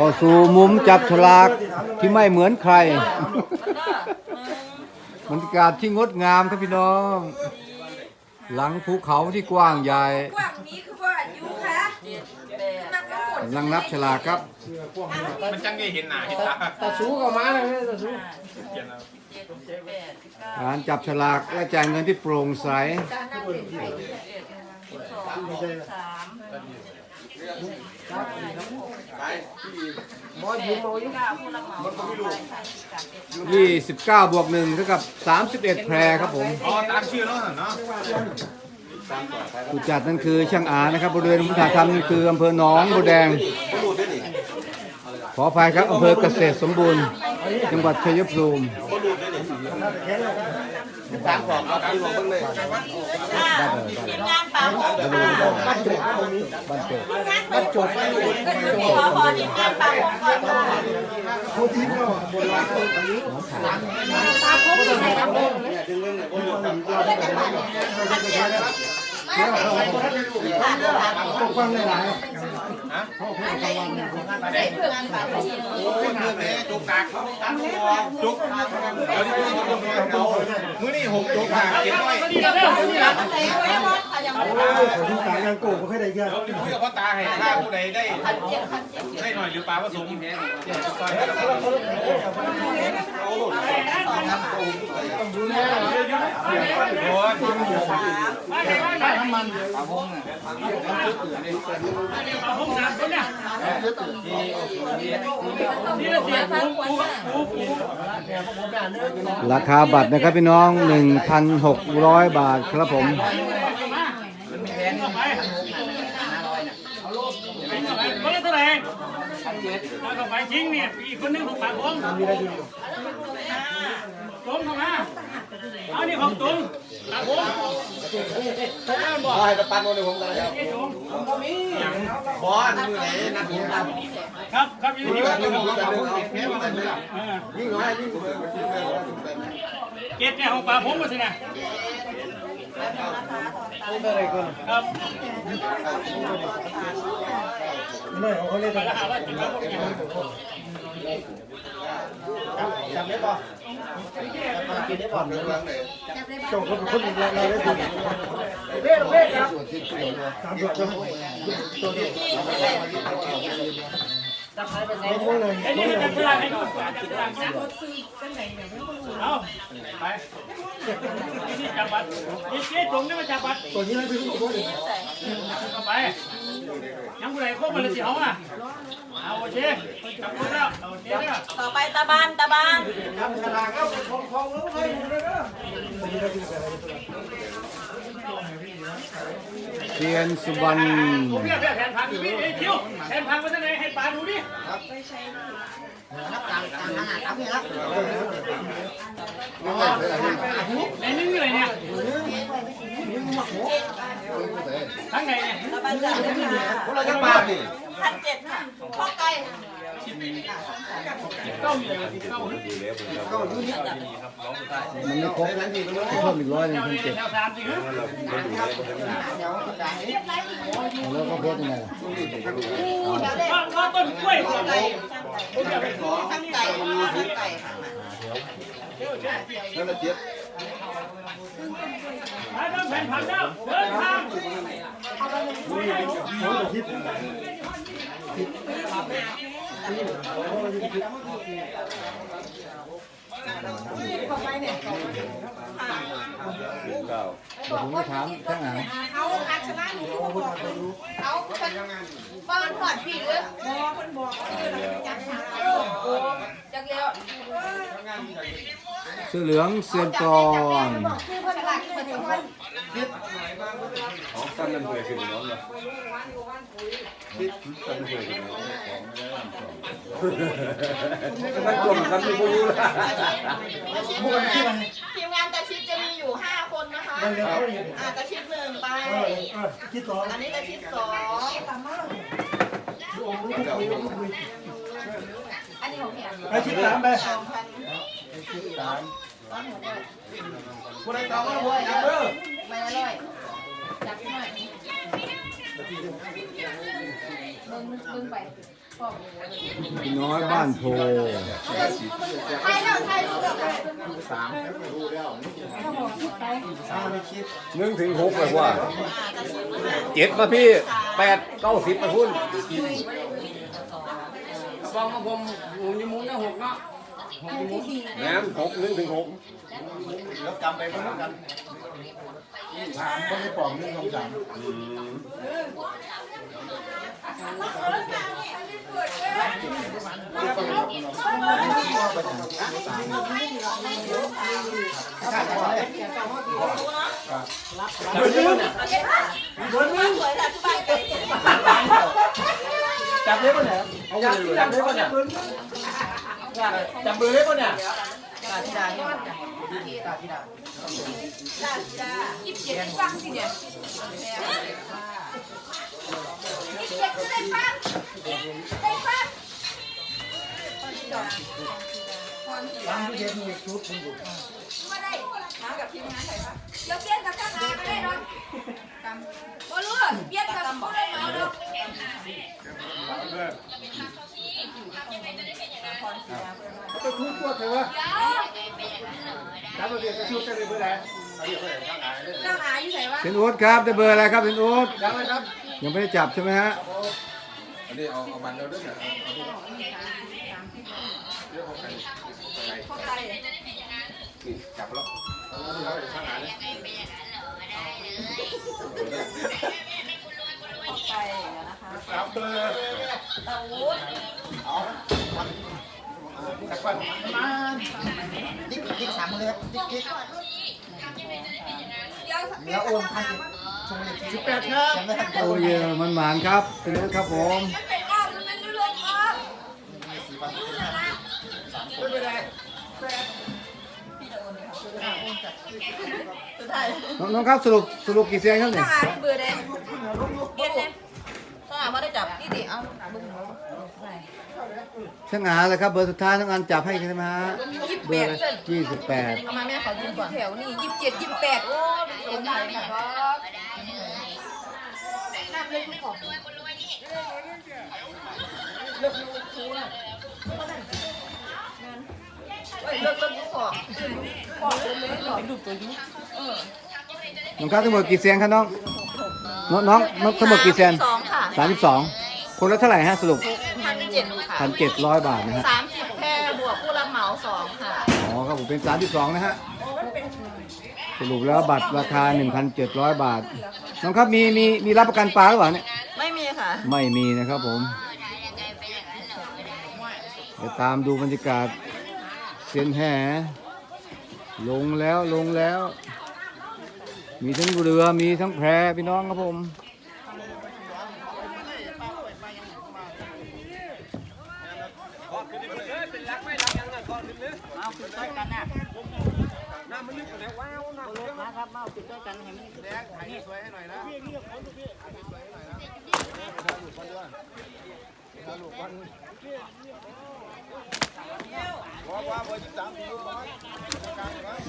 เข้าสู่มุมจับฉลากที่ไม่เหมือนใคร บรรยากาศที่งดงามครับพี่น้อง หลังภูเขาที่กว้างใหญ่กว้างนี้คือว่าอายุค่ะนักทั้งหมดกำลังนับฉลากครับ มันจังได้เห็นหน้าเห็นตาตาสูก็มาเลยตาสูเขียนเอาการจับฉลากและจ่ายเงินที่โปร่งใส บอยยิงเอาอยู่29บวก1เท่ากับ31แพรครับผมอ๋อตามชื่อแล้วน่ะเนาะผู้จัดนั่นคือช่างอานะครับบริเวณพุทธาธรรมนี่คืออำเภอหนองบัวแดง ขออภัยครับอำเภอเกษตรสมบูรณ์ จังหวัดชัยภูมิ ทีมงานป่าหงบ้านเกิดบรรจบขอขอทีมงานป่าหงก่อนค่ะผู้ที่เขาบนร้านคนนี้ตาพุ่งที่ไหนครับผมปกฟังหลาย ได้เพื่อนป่าหงจุกตากจุกเดี๋ยวนี้จุกเอามื้อนี่หกจุกตากเก็บไว้อดค่ะ ยังไม่ได้ๆคนที่ตายยังโกงก็แค่ได้แค่เดี๋ยวคุยกับพ่อตาให้ถ้าผู้ใดได้ได้หน่อยหรือปลาผสมซอยให้เราโอ้ยราคาบัตรนะครับพี่น้อง 1,600 บาทครับผม คนละเท่าไหร่ แล้วก็ไปทิ้งเนี่ยอีกคนนึงของปากผมตุ้มเข้ามาเอานี่ของตุ้มปากผมผมเล่นบอกให้ตะปันเลยผมเลยไอ้ตุ้มบอสมือไหนนัดผมครับครับยินดีนี่คก็รับองของเราแพ้งยิ่งน้อยยิ่งเกตเนี่ยของปากผมมาสินะ ไรคนครับไม่ของเขาเรียกไปแล้วหาว่าจิตแล้วพวกนี้จำได้ป่ะกินได้ป่ะจงคนคนอีกเราได้ดูเว้ยเว้ยครับตามตัวตัวเดียว ไม่พูดเลยไอ้นี่จับฉลากให้ดูจับฉลากนะเอาไปนี่จับบัตรนี่เจ๊ตรงนี่มาจับบัตรตัวนี้เราไปพูดเลยเข้าไปยังผู้ใดครบมาเลยสิเขาอะเอาโอเคจับคนแล้วโอเคแล้วต่อไปตาบานตาบานฉลากครับของของแล้วให้ เลยนะเทียนสุวรรณผมเรียกแผนพังพี่ไอ้คิวแผนพังมาจากไหนให้ปาดูดิในนึงอะไรเนี่ยทั้งไงเนี่ยตาบานจ่ายค่ะเราจะมาดิพันเจ็ดค่ะพ่อไก่ เก้าอยู่เลยเก้ามันไม่ครบเพิ่มอีกร้อยหนึงพันเจ็ดแถวสามสิฮะแล้วก็โพสต์ยังไงล่ะก็ต้นกล้วยผมไก่ผมอยากไปขอทั้งไก่ทั้งไก่ค่ะนั่นละเจ็ดไปทำแผนพังแล้วเดินทางคิด ผมจะถามช่างอาเอาอาชนะหนูที่บอกเอาคนบ้านหอดผีเลยบอกคนบอกจักรจักเลี้ยวเสื้อเหลืองเซียนกรอนคือคนหลักคนคนตั้งกันเพื่อขึ้นน้อง เลยมันกลมกันไม่รู้ละทีมงานตาชิดจะมีอยู่5คนนะคะอ่าตาชิดหนึ่งไป คิดต่ออันนี้ตาชิดสองอันนี้ของพี่อะไปคิดสามไปสองพันคนไหนต่อก็หัวจับเด้อใบละร้อยจับหน่อยไเบิ่งเบิ่งไปพ่อพี่น้อยบ้านโพไทยแล้วไทยลูกแล้วหนึ่งถึงหกเลยว่าเจ็ดมาพี่แปดเก้าสิบมาพุ่นฟองของผมหมุนยมุนนะหกเนาะ นมหกหนึ่งถึงหกแล้วจำไปพร้อมกันสามก็ไม่ปลอมหนึ่งสองสามจับได้ป่ะเนี่ยจับได้ป่ะเนี่ย จับมือได้ป่ะเนี่ยยี่สิบเจ็ดฟังสิเนี่ยยี่สิบเจ็ดได้ฟังได้ฟังตามที่เย็นมีชุดคุณบุมาได้มากับทีมงานไหนปะเดี๋ยวเปลี่ยนกับข้างหน้าก็ได้เนาะบ่รู้เปลี่ยนกับผู้ได้มาเนาะ ไปทุกตัวเถอะเดี๋ยวตามระเบียบจะชุดจะเป็นเบอร์ไหนเจ้าหาอยู่ไหนวะเซนอูดครับได้เบอร์อะไรครับเซนอูดยังไงครับยังไม่ได้จับใช่ไหมฮะอันนี้เอาเอามันเราด้วยนะเข้าใจนี่จับแล้ว สามเบอร์ตะวุฒสักวันมาดิ๊กดิ๊กสามเลยครับดิ๊กดิ๊กเดี๋ยวเนื้ออ้วนพันสิบแปดครับยังไม่ทันโอ้ยมันหมานครับเซนอูดครับผมมันเป็นอ้อมมันเป็นลูกอ้อมไม่เป็นไร น้องน้องครับสรุปสรุปกี่เสียงครับเจ้าเนี่ยหาที่เบอร์ใดเปลี่ยนเลยต้องหาว่าได้จับนี่ดิเอาบึ้งช่างหาเลยครับเบอร์สุดท้ายน้องอันจับให้ใช่ไหมฮะยี่สิบเบแปอร์ดอะไรเส้นยี่สิบแปดเอามาแม่ขอยืมก่อนแถวนี่ยี่สิบเจ็ดยี่สิบแปดโอ้โดนไหนค่ะน้ำเล็กไม่ขอบเลิกลูกคูน่ะเฮ้ยเลิกเลิกลูกขอบขอบเลยเลยหน่อยดูตัวนี้เออ น้องครับทั้งหมดกี่เสียงครับน้อง น้องน้องน้องทั้งหมดกี่เสียงสองค่ะสามสิบสองคนละเท่าไหร่ฮะสรุปพันเจ็ดค่ะพันเจ็ดร้อยบาทนะฮะสามสิบแพรบวกผู้รับเหมาสองค่ะ อ๋อครับผมเป็นสามสิบสองนะฮะ สรุปแล้วบัตรราคาหนึ่งพันเจ็ดร้อยบาท น้องครับมีมีมีรับประกันปลาหรือเปล่าเนี่ย ไม่มีค่ะ ไม่มีนะครับผมเดี๋ยวตามดูบรรยากาศ เซียนแห่ลงแล้วลงแล้ว มีทั้งเรือมีทั้งแพพี่น้องครับผม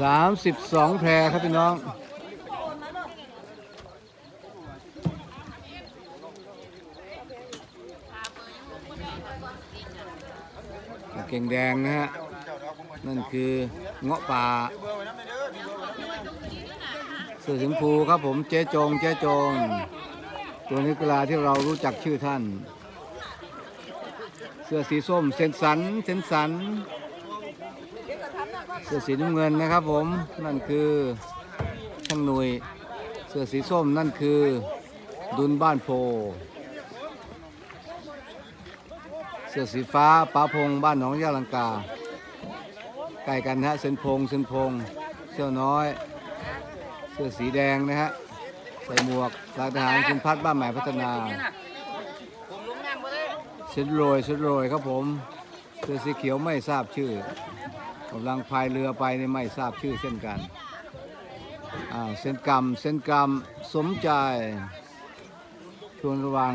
สามสิบสองแพรครับพี่น้อง เก่งแดงนะฮะ นั่นคือเงาะป่าเสือสิมพูครับผมเจ๊จง เจ๊จง ตัวนี้กีฬาที่เรารู้จักชื่อท่าน เสื้อสีส้มเซนสันเซนสัน เสื้อสีน้ำเงินนะครับผมนั่นคือช่างหนุยเสื้อสีส้มนั่นคือดุลบ้านโพ เสื้อสีฟ้าป้าพงบ้านหนองยาลังกาใกล้กันนะฮะเส้นพงเส้นพงเสื้อน้อย เสื้อสีแดงนะฮะใส่หมวกลายทหารคุณพัฒบ้านใหม่พัฒนาเส้นโรยเส้นโรยครับผม เสื้อสีเขียวไม่ทราบชื่อ กำลังพายเรือไปในไม่ทราบชื่อเช่นกันเส้นกรรมเส้นกรรมสมใจชวนระวัง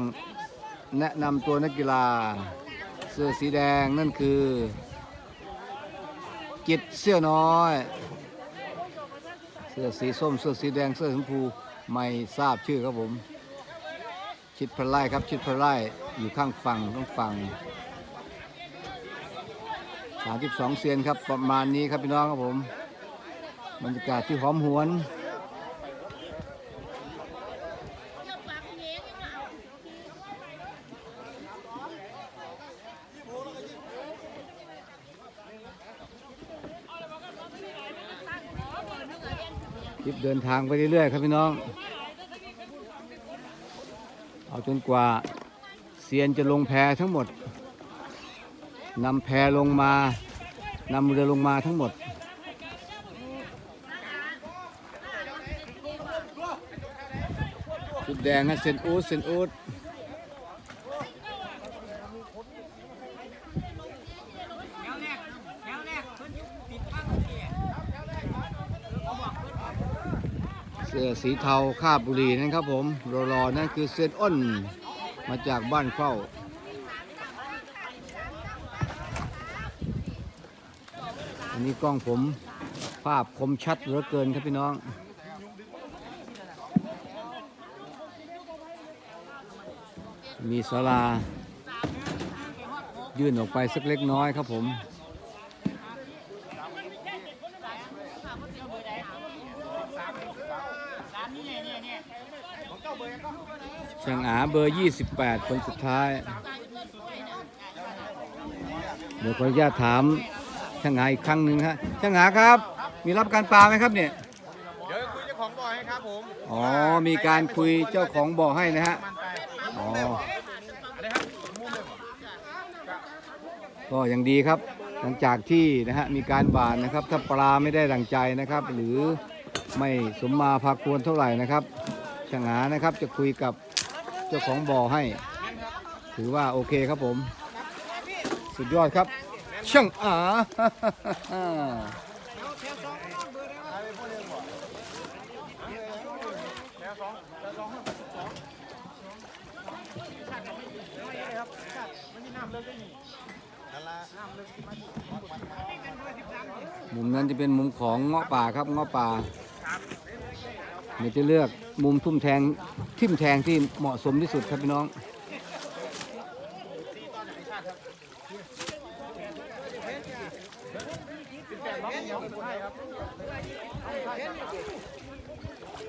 แนะนำตัวนักกีฬา เสื้อสีแดงนั่นคือจิตเสื้อน้อย เสื้อสีส้ม เสื้อสีแดงเสื้อชมพูไม่ทราบชื่อครับผม ชิดพระไล่ครับชิดพระไล่อยู่ข้างฝั่งต้องฝั่ง 32 เซียนครับประมาณนี้ครับพี่น้องครับผมบรรยากาศที่หอมหวนคลิปเดินทางไปเรื่อยๆครับพี่น้อง เอาจนกว่าเซียนจะลงแพทั้งหมด นำแพลงมานำเรือลงมาทั้งหมด ชุดแดงฮะเซนอูดเซนอูดเสื้อสีเทาคาบบุรีนั่นครับผมรอรอนั่นคือเซนอ้น มาจากบ้านเฝ้า อันนี้กล้องผมภาพคมชัดเหลือเกินครับพี่น้อง มีศาลา ยื่นออกไปสักเล็กน้อยครับผม ช่างอาเบอร์ 28 คนสุดท้าย เดี๋ยวขออนุญาตถาม ช่างหาอีกครั้งหนึ่งฮะช่างหาครับ มีรับการปลาไหมครับเนี่ยเดี๋ยวคุยเจ้าของบ่อให้ครับผมอ๋อมีการคุยเจ้าของบ่อให้นะฮะอ๋อก็ยังดีครับ หลังจากที่นะฮะมีการบานนะครับ ถ้าปลาไม่ได้ดังใจนะครับ หรือไม่สมมาพาควรเท่าไหร่นะครับช่างหานะครับจะคุยกับเจ้าของบ่อให้ ถือว่าโอเคครับผม สุดยอดครับ ช่างอามุมนั้นจะเป็นมุมของเงาะป่าครับเงาะป่าเดี๋ยวจะเลือกมุมทุ่มแทงทิ่มแทงที่เหมาะสมที่สุดครับพี่น้อง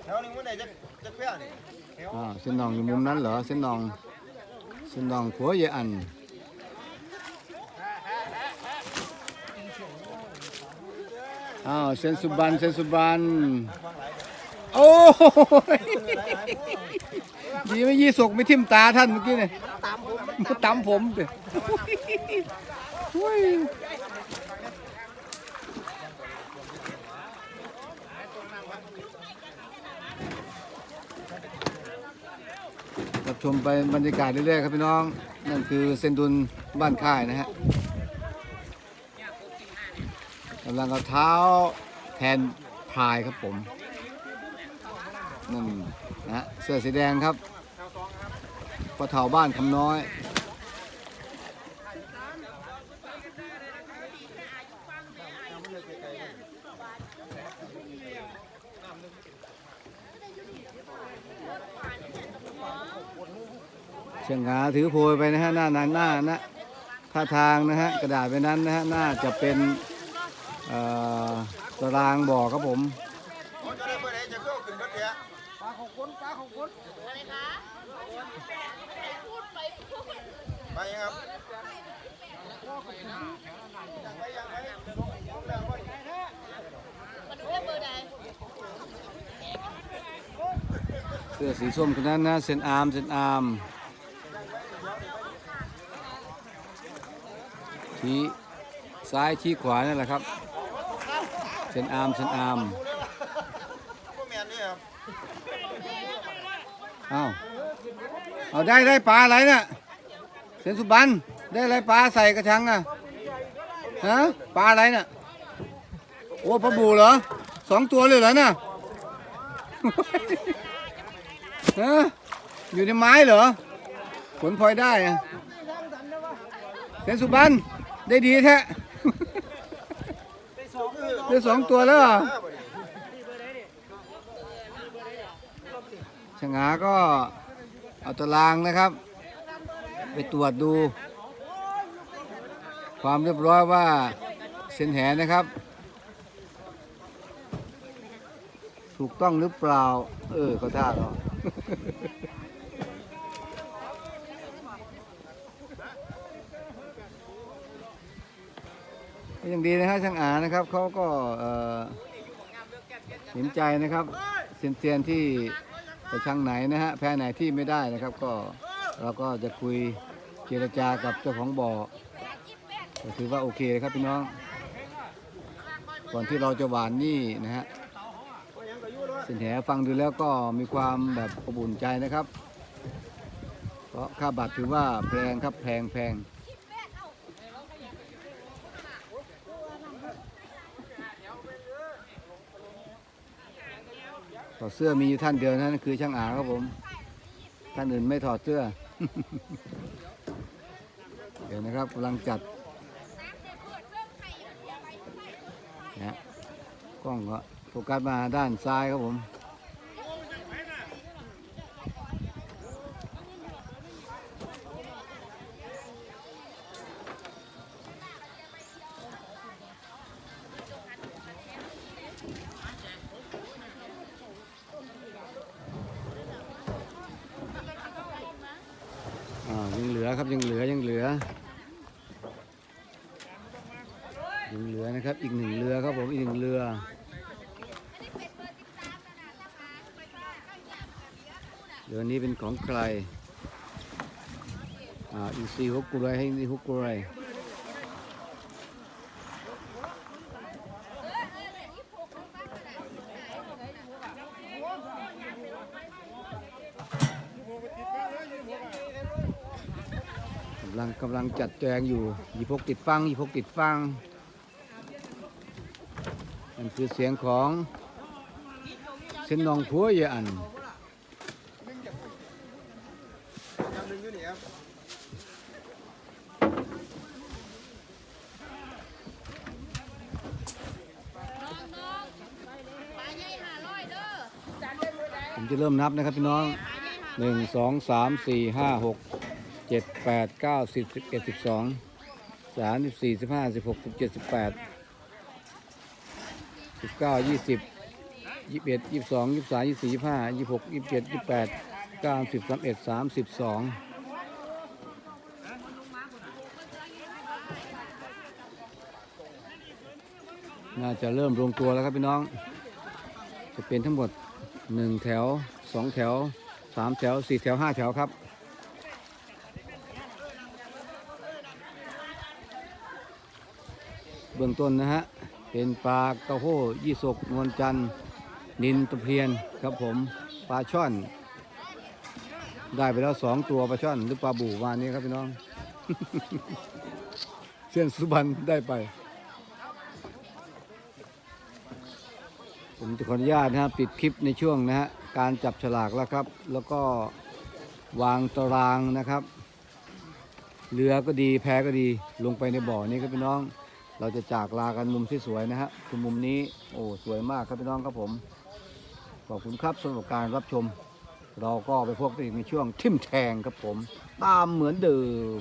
แถวนึงวันไหนจะจะเพี้ยนี่อ่าเส้นนองอยู่มุมนั้นเหรอเส้นนองเส้นนองผัวเยอันอ้าวเส้นสุบันเส้นสุบันโอ้ยดีไม่ยี่สกไม่ทิ่มตาท่านเมื่อกี้เนี่ยมาตำผมเด้อยรับ ชมไปบรรยากาศเรื่อยๆครับพี่น้อง นั่นคือเซนดุนบ้านค่ายนะฮะกำลังเอาเท้าแทนพายครับผมนั่นนะเสื้อสีแดงครับปะเถาบ้านคำน้อย เชียงหาถือโพยไปนะฮะหน้าหน้าหน้านะท่าทางนะฮะกระดาษไปนั้นนะฮะน่าจะเป็นตารางบอกครับผมเขาจะไปครับเสื้อสีส้มคนนั้นนะเซนอาร์มเซนอาร์ม ชี้ซ้ายชี้ขวานั่นแหละครับเซนอาร์มเซนอาร์มพวกแมนนี่ครับอ้าวเอาได้ได้ปลาอะไรน่ะเซนสุบันได้อะไรปลาใส่กระชังอะฮะปลาอะไรน่ะโอ้ปลาบูเหรอสองตัวเลยเหรอน่ะฮะอยู่ในไม้เหรอผลพลอยได้อะเซนสุบัน ได้ดีแท้ได้สองตัวแล้วเหรอชะงาก็เอาตารางนะครับ ไปตรวจดู ความเรียบร้อยว่าเส้นแหนะครับ ถูกต้องหรือเปล่า เออเขาท่าเนา ยังดีนะครับช่างอานะครับเขาก็เห็นใจนะครับเซียนเซียนที่ไปช่างไหนนะฮะแพ้ไหนที่ไม่ได้นะครับ ก็เราก็จะคุยเจรจากับเจ้าของบ่อถือว่าโอเคเลยครับพี่น้อง ก่อนที่เราจะหวานนี่นะฮะเส้นแหฟังดูแล้วก็มีความแบบอบอุ่นใจนะครับ เพราะค่าบัตรถือว่าแพงครับแพงแพง อดเสื้อมีอยู่ท่านเดียวนั่นคือช่างอาครับผม ท่านอื่นไม่ถอดเสื้อ เดี๋ยวนะครับกำลังจัดนะกล้องก็โฟกัสมาด้านซ้ายครับผม อ่ายังเหลือครับยังเหลือยังเหลือยังเหลือนะครับอีกหนึ่งเรือครับผมอีกหนึ่งเรือเรือนี้เป็นของใครอ่าอีซีฮุกกุไรให้อีฮุกกุไรกำลังกำลังจัดแจงอยู่หยีพกติดฟังหยีพกติดฟังนั่นคือเสียงของเส้นนองพัวเยอันผมจะเริ่มนับนะครับพี่น้องหนึ่งสองสามสี่ห้าหก เจ็ดแปดเก้าสิบสิบเอ็ดสิบสองสามสิบสี่สิบห้าสิบหกสิบเจ็ดสิบแปดสิบเก้ายี่สิบยี่สิบเอ็ดยี่สิบสองยี่สิบสามยี่สิบสี่ยี่สิบห้ายี่สิบหกยี่สิบเจ็ดยี่สิบแปดเก้าสิบสามเอ็ดสามสิบสองน่าจะเริ่มลงตัวแล้วครับพี่น้อง จะเป็นทั้งหมดหนึ่งแถวสองแถวสามแถวสี่แถวห้าแถวครับ เบื้องต้นนะฮะ เป็นปลากระโห้ยี่สกนวลจันทร์นินตะเพียนครับผมปลาช่อน ได้ไปแล้วสองตัวปลาช่อนหรือปลาบู่วานนี้ครับพี่น้อง เส้นสุบันได้ไป ผมจะขออนุญาตนะครับปิดคลิปในช่วงนะฮะการจับฉลากแล้วครับ แล้วก็วางตารางนะครับ เรือก็ดีแพก็ดีลงไปในบ่อนี้ครับพี่น้อง เราจะจากลากันมุมที่สวยนะฮะคือมุมนี้โอ้สวยมากครับพี่น้องครับผมขอบคุณครับสำหรับการรับชม เราก็ไปพบกันอีกในช่วงทิมแทงครับผม ตามเหมือนเดิม